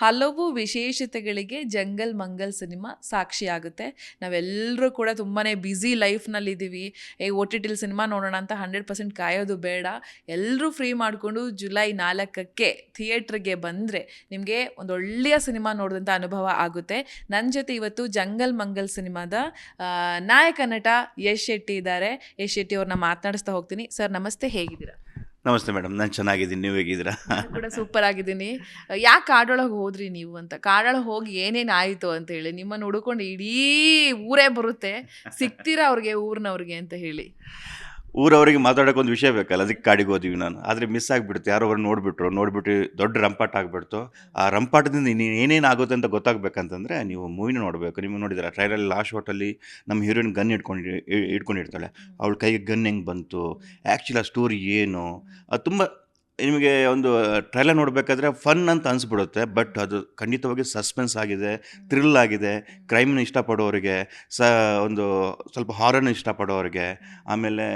ಹಲವು ವಿಶೇಷತೆಗಳಿಗೆ jungle Mangal cinema ಸಾಕ್ಷಿಯಾಗುತ್ತೆ. ನಾವೆಲ್ಲರೂ ಕೂಡ ತುಂಬಾ ಬ್ಯುಸಿ ಲೈಫ್ನಲ್ಲಿದ್ದೀವಿ ಏ ಒ ಟಿ ಟಿಲ್ ಸಿನಿಮಾ ನೋಡೋಣ ಅಂತ ಹಂಡ್ರೆಡ್ ಪರ್ಸೆಂಟ್ ಕಾಯೋದು ಬೇಡ. ಎಲ್ಲರೂ ಫ್ರೀ ಮಾಡಿಕೊಂಡು ಜುಲೈ ನಾಲ್ಕಕ್ಕೆ ಥಿಯೇಟ್ರಿಗೆ ಬಂದರೆ ನಿಮಗೆ ಒಂದು ಒಳ್ಳೆಯ ಸಿನಿಮಾ ನೋಡಿದಂಥ ಅನುಭವ ಆಗುತ್ತೆ. ನನ್ನ ಜೊತೆ ಇವತ್ತು ಜಂಗಲ್ ಮಂಗಲ್ ಸಿನಿಮಾದ ನಾಯಕ ನಟ ಯಶ್ ಶೆಟ್ಟಿ ಇದ್ದಾರೆ. ಯಶ್ ಶೆಟ್ಟಿ ಅವ್ರನ್ನ ಮಾತನಾಡಿಸ್ತಾ ಹೋಗ್ತೀನಿ. ಸರ್, ನಮಸ್ತೆ. ಹೇಗಿದ್ದೀರಾ? ನಮಸ್ತೆ ಮೇಡಮ್, ನಾನು ಚೆನ್ನಾಗಿದ್ದೀನಿ, ನೀವು ಹೇಗಿದ್ದೀರಾ? ಕೂಡ ಸೂಪರ್ ಆಗಿದ್ದೀನಿ. ಯಾಕೆ ಕಾಡೊಳಗೆ ಹೋದ್ರಿ ನೀವು ಅಂತ? ಕಾಡೊಳಗೆ ಹೋಗಿ ಏನೇನು ಆಯಿತು ಅಂತ ಹೇಳಿ ನಿಮ್ಮನ್ನು ಹುಡುಕೊಂಡು ಇಡೀ ಊರೇ ಬರುತ್ತೆ. ಸಿಗ್ತೀರಾ ಅವ್ರಿಗೆ, ಊರಿನವ್ರಿಗೆ ಅಂತ ಹೇಳಿ? ಊರವರಿಗೆ ಮಾತಾಡೋಕೆ ಒಂದು ವಿಷಯ ಬೇಕಲ್ಲ ಅದಕ್ಕೆ ಕಾಡಿಗೆ ಹೋದ್ವಿ ನಾನು. ಆದರೆ ಮಿಸ್ ಆಗಿಬಿಡ್ತು. ಯಾರೋ ಅವ್ರು ನೋಡಿಬಿಟ್ರು. ನೋಡಿಬಿಟ್ಟು ದೊಡ್ಡ ರಂಪಾಟ ಆಗಿಬಿಡ್ತು. ಆ ರಂಪಾಟದಿಂದ ನೀನು ಏನೇನು ಆಗುತ್ತೆ ಅಂತ ಗೊತ್ತಾಗಬೇಕಂತಂದರೆ ನೀವು ಮೂವಿನ ನೋಡಬೇಕು. ನಿಮಗೆ ನೋಡಿದ್ರೆ ಟ್ರೈಲಲ್ಲಿ ಲಾಸ್ಟ್ ಶಾಟಲ್ಲಿ ನಮ್ಮ ಹೀರೋಯಿನ್ ಗನ್ ಇಟ್ಕೊಂಡು ಇಟ್ಕೊಂಡಿರ್ತಾಳೆ ಅವಳ ಕೈಗೆ ಗನ್ ಹೆಂಗೆ ಬಂತು? ಆ್ಯಕ್ಚುಲಿ ಆ ಸ್ಟೋರಿ ಏನು? ಅದು ತುಂಬ ನಿಮಗೆ ಒಂದು ಟ್ರೈಲರ್ ನೋಡಬೇಕಾದ್ರೆ ಫನ್ ಅಂತ ಅನಿಸ್ಬಿಡುತ್ತೆ ಬಟ್ ಅದು ಖಂಡಿತವಾಗಿ ಸಸ್ಪೆನ್ಸ್ ಆಗಿದೆ ಥ್ರಿಲ್ ಆಗಿದೆ ಕ್ರೈಮ್ನ ಇಷ್ಟಪಡೋರಿಗೆ ಸ ಒಂದು ಸ್ವಲ್ಪ ಹಾರರ್ನ ಇಷ್ಟಪಡೋರಿಗೆ. ಆಮೇಲೆ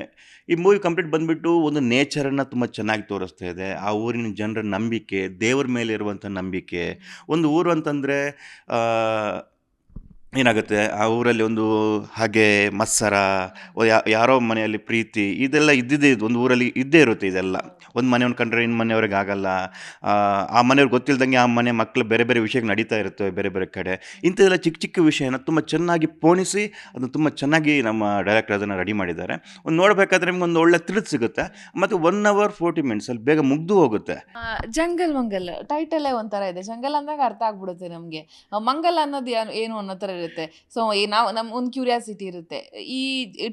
ಈ ಮೂವಿ ಕಂಪ್ಲೀಟ್ ಬಂದುಬಿಟ್ಟು ಒಂದು ನೇಚರನ್ನು ತುಂಬ ಚೆನ್ನಾಗಿ ತೋರಿಸ್ತಾ ಇದೆ. ಆ ಊರಿನ ಜನರ ನಂಬಿಕೆ ದೇವ್ರ ಮೇಲೆ ಇರುವಂಥ ನಂಬಿಕೆ. ಒಂದು ಊರು ಅಂತಂದರೆ ಏನಾಗುತ್ತೆ? ಆ ಊರಲ್ಲಿ ಒಂದು ಹಗೆ ಮತ್ಸರ ಯಾರೋ ಮನೆಯಲ್ಲಿ ಪ್ರೀತಿ ಇದೆಲ್ಲ ಇದ್ದಿದ್ದೇ ಇದು ಒಂದು ಊರಲ್ಲಿ ಇದ್ದೇ ಇರುತ್ತೆ ಇದೆಲ್ಲ. ಒಂದು ಮನೆಯವ್ನು ಕಂಡ್ರೆ ಇನ್ನು ಮನೆಯವ್ರಿಗೆ ಆಗಲ್ಲ. ಆ, ಮನೆಯವ್ರಿಗೆ ಗೊತ್ತಿಲ್ದಂಗೆ ಆ ಮನೆ ಮಕ್ಕಳು ಬೇರೆ ಬೇರೆ ವಿಷಯಕ್ಕೆ ನಡೀತಾ ಇರ್ತವೆ ಬೇರೆ ಬೇರೆ ಕಡೆ. ಇಂಥದೆಲ್ಲ ಚಿಕ್ಕ ಚಿಕ್ಕ ವಿಷಯನ ತುಂಬ ಚೆನ್ನಾಗಿ ಪೋಣಿಸಿ ಅದನ್ನು ತುಂಬ ಚೆನ್ನಾಗಿ ನಮ್ಮ ಡೈರೆಕ್ಟರ್ ಅದನ್ನು ರೆಡಿ ಮಾಡಿದ್ದಾರೆ. ಒಂದು ನೋಡಬೇಕಾದ್ರೆ ನಿಮ್ಗೆ ಒಂದು ಒಳ್ಳೆ ತಿಳಿದು ಸಿಗುತ್ತೆ. ಮತ್ತು ಒನ್ ಅವರ್ ಫೋರ್ಟಿ ಮಿನಿಟ್ಸಲ್ಲಿ ಬೇಗ ಮುಗ್ದು ಹೋಗುತ್ತೆ. ಜಂಗಲ್ ಮಂಗಲ್ ಟೈಟಲೇ ಒಂಥರ ಇದೆ. ಜಂಗಲ್ ಅಂದಾಗ ಅರ್ಥ ಆಗ್ಬಿಡುತ್ತೆ ನಮಗೆ. ಮಂಗಲ್ ಅನ್ನೋದು ಏನು ಅನ್ನೋ ಥರ ಇರುತ್ತೆ. ಸೊ ನಾವು ನಮ್ಮ ಒಂದು ಕ್ಯೂರಿಯಾಸಿಟಿ ಇರುತ್ತೆ. ಈ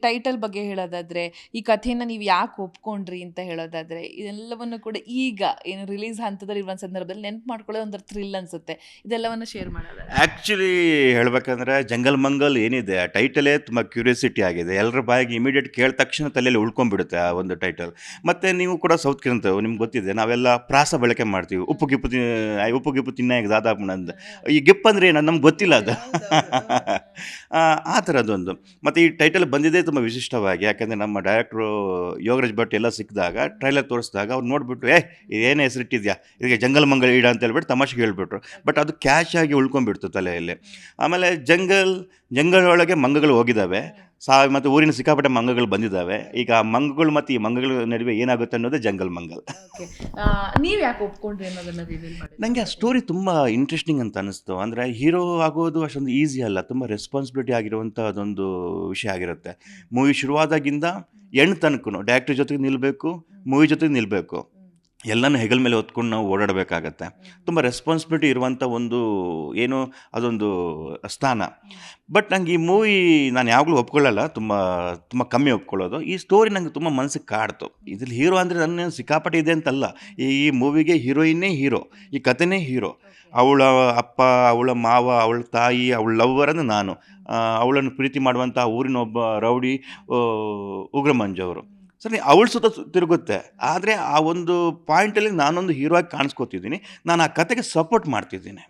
ಟೈಟಲ್ ಬಗ್ಗೆ ಹೇಳೋದಾದ್ರೆ ಈ ಕಥೆನ ನೀವು ಯಾಕೆ ಒಪ್ಕೊಂಡ್ರಿ ಅಂತ ಹೇಳೋದಾದ್ರೆ ಇದೆಲ್ಲವನ್ನು ಕೂಡ ಈಗ ಏನು ರಿಲೀಸ್ ಹಂತದಲ್ಲಿ ಇರುವ ಸಂದರ್ಭದಲ್ಲಿ ನೆನ್ಪು ಮಾಡ್ಕೊಳ್ಳೋ ಒಂದು ಥ್ರಿಲ್ ಅನ್ಸುತ್ತೆ. ಇದೆಲ್ಲವನ್ನು ಶೇರ್ ಮಾಡೋದು ಆ್ಯಕ್ಚುಲಿ ಹೇಳಬೇಕಂದ್ರೆ ಜಂಗಲ್ ಮಂಗಲ್ ಏನಿದೆ ಆ ಟೈಟಲೇ ತುಂಬ ಕ್ಯೂರಿಯಾಸಿಟಿ ಆಗಿದೆ. ಎಲ್ಲರ ಬಾಯಿಗೆ ಇಮಿಡಿಯೇಟ್ ಕೇಳಿದ ತಕ್ಷಣ ತಲೆಯಲ್ಲಿ ಉಳ್ಕೊಂಡ್ಬಿಡುತ್ತೆ ಆ ಒಂದು ಟೈಟಲ್ ಮತ್ತು ನೀವು ಕೂಡ ಸೌತ್ ಕಿರಂತವು ನಿಮ್ಗೆ ಗೊತ್ತಿದೆ ನಾವೆಲ್ಲ ಪ್ರಾಸ ಬಳಕೆ ಮಾಡ್ತೀವಿ. ಉಪ್ಪು ಗಿಪ್ಪು ಉಪ್ಪು ಗಿಪ್ಪು ತಿನ್ನ ಈಗ ಅಂತ ಈ ಗಿಪ್ ಅಂದ್ರೆ ಏನು ನಮ್ಗೆ ಗೊತ್ತಿಲ್ಲ ಅದು. ಆ, ಥರದ್ದೊಂದು. ಮತ್ತು ಈ ಟೈಟಲ್ ಬಂದಿದ್ದೇ ತುಂಬ ವಿಶಿಷ್ಟವಾಗಿ. ಯಾಕಂದರೆ ನಮ್ಮ ಡೈರೆಕ್ಟ್ರು ಯೋಗರಾಜ್ ಭಟ್ ಎಲ್ಲ ಸಿಕ್ಕಿದಾಗ ಟ್ರೈಲರ್ ತೋರಿಸಿದಾಗ ಅವ್ರು ನೋಡಿಬಿಟ್ಟು ಏ ಏನೇ ಹೆಸರಿಟ್ಟಿದ್ಯಾ? ಇದಕ್ಕೆ ಜಂಗಲ್ ಮಂಗಲ್ ಈಡ ಅಂತ ಹೇಳ್ಬಿಟ್ಟು ತಮಾಷೆಗೆ ಹೇಳ್ಬಿಟ್ರು. ಬಟ್ ಅದು ಕ್ಯಾಶ್ ಆಗಿ ಉಳ್ಕೊಂಡ್ಬಿಡ್ತು ತಲೆಯಲ್ಲಿ. ಆಮೇಲೆ ಜಂಗಲ್ ಜಂಗಲ್ ಒಳಗೆ ಮಂಗಗಳು ಹೋಗಿದ್ದಾವೆ. ಸಾ ಮತ್ತು ಊರಿನ ಸಿಕ್ಕಾಪಟ್ಟೆ ಮಂಗಗಳು ಬಂದಿದ್ದಾವೆ. ಈಗ ಆ ಮಂಗಗಳು ಮತ್ತು ಈ ಮಂಗಗಳ ನಡುವೆ ಏನಾಗುತ್ತೆ ಅನ್ನೋದೇ ಜಂಗಲ್ ಮಂಗಲ್. ನೀವು ಯಾಕೆ ಒಪ್ಕೊಂಡ್ರಿ ಅನ್ನೋದನ್ನ ಮಾಡಿ ನನಗೆ ಆ ಸ್ಟೋರಿ ತುಂಬ ಇಂಟ್ರೆಸ್ಟಿಂಗ್ ಅಂತ ಅನಿಸ್ತು. ಅಂದರೆ ಹೀರೋ ಆಗೋದು ಅಷ್ಟೊಂದು ಈಸಿ ಅಲ್ಲ. ತುಂಬ ರೆಸ್ಪಾನ್ಸಿಬಿಲಿಟಿ ಆಗಿರುವಂಥ ಅದೊಂದು ವಿಷಯ ಆಗಿರುತ್ತೆ. ಮೂವಿ ಶುರುವಾದಾಗಿಂದ ಎಂಡ್ ತನಕನು. ಡೈರೆಕ್ಟರ್ ಜೊತೆಗೆ ನಿಲ್ಲಬೇಕು ಮೂವಿ ಜೊತೆಗೆ ನಿಲ್ಲಬೇಕು ಎಲ್ಲನೂ ಹೆಗಲ ಮೇಲೆ ಹೊತ್ಕೊಂಡು ನಾವು ಓಡಾಡಬೇಕಾಗತ್ತೆ. ತುಂಬ ರೆಸ್ಪಾನ್ಸಿಬಿಲಿಟಿ ಇರುವಂಥ ಒಂದು ಏನು, ಅದೊಂದು ಸ್ಥಾನ. ಬಟ್ ನಂಗೆ ಈ ಮೂವಿ ನಾನು ಯಾವಾಗಲೂ ಒಪ್ಕೊಳ್ಳಲ್ಲ, ತುಂಬ ತುಂಬ ಕಮ್ಮಿ ಒಪ್ಕೊಳ್ಳೋದು. ಈ ಸ್ಟೋರಿ ನಂಗೆ ತುಂಬ ಮನಸ್ಸಿಗೆ ಕಾಡ್ತು. ಇದ್ರಲ್ಲಿ ಹೀರೋ ಅಂದರೆ ನನ್ನೇನು ಸಿಕ್ಕಾಪಟ್ಟೆ ಇದೆ ಅಂತಲ್ಲ. ಈ ಮೂವಿಗೆ ಹೀರೋಯಿನ್ನೇ ಹೀರೋ ಈ ಕಥೆನೇ ಹೀರೋ ಅವಳ ಅಪ್ಪ, ಅವಳ ಮಾವ, ಅವಳ ತಾಯಿ, ಅವಳ ಲವ್ವರ್ ಅಂದರೆ ನಾನು. ಅವಳನ್ನು ಪ್ರೀತಿ ಮಾಡುವಂಥ ಊರಿನ ಒಬ್ಬ ರೌಡಿ ಉಗ್ರಮಂಜವರು ಸರಿ ಅವಳ ಸುತ್ತ ತಿರುಗುತ್ತೆ. ಆದರೆ ಆ ಒಂದು ಪಾಯಿಂಟಲ್ಲಿ ನಾನೊಂದು ಹೀರೋ ಆಗಿ ಕಾಣಿಸ್ಕೋತಿದ್ದೀನಿ. ನಾನು ಆ ಕತೆಗೆ ಸಪೋರ್ಟ್ ಮಾಡ್ತಿದ್ದೀನಿ.